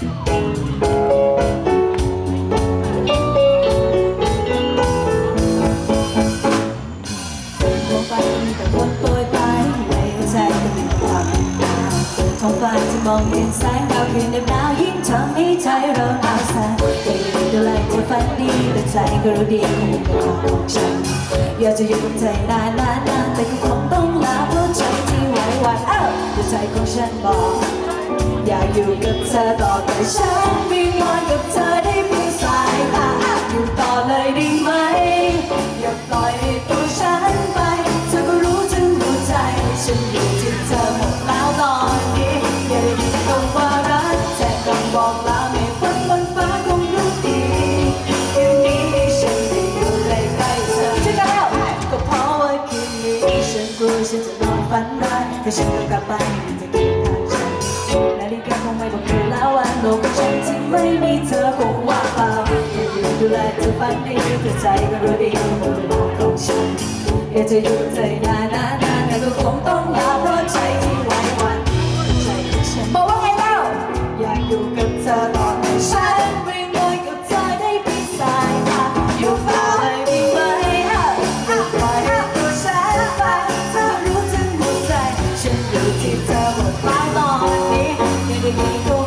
ท้องฟ้าจะมองเห็นแสงดาวคืนเดือนดาวยิ่งทำให้ใจเราหนาวสั่นไม่ได้ดูแลเธอฝันดีแต่ใจก็รู้ดีคงเป็นของฉันอยากจะอยู่กับเธอนานน กับเธอต่อแต่ฉันวิงวอนกับเธอได้เพียงสายตาอยู่ต่อเลยได้ไหม อย่าปล่อยตัวฉันไป เธอก็รู้ถึงหัวใจ ฉันอยู่ที่เธอหมดแล้วตอนนี้อย่าได้ยินคำว่ารักแต่คำบอกลาไม่พ้นบนฟ้าคงรู้ดีคืนนี้ฉันได้อยู่ใกล้ๆเธอช่วยกันแล้วก็เพราะว่าคืนนี้ฉันกลัวฉันจะนอนฝันร้ายแต่ฉันก็กลับไป คงไม่บอกคืนแล้ววันโลกของฉันที่ไม่มีเธอคงว่างเปล่าดูแลเธอฝันดีแต่ใจก็รู้ดีว่าเป็นของฉันอยากจะอยู่กับเธ ยัง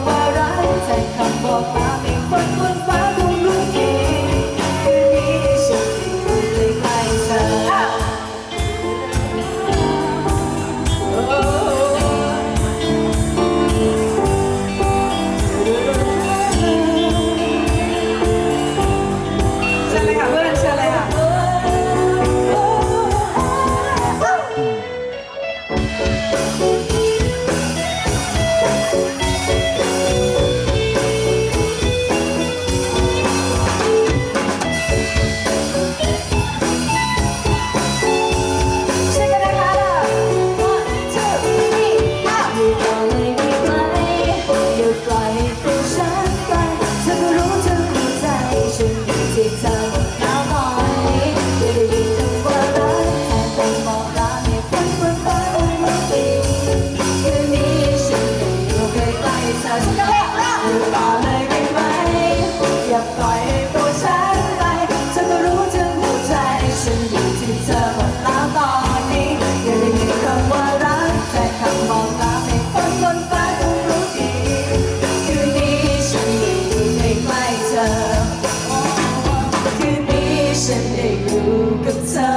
ฉันได้อยู่กับเธอ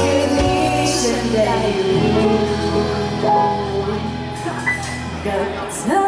คืนนี้ฉันได้อยู่กับเธอ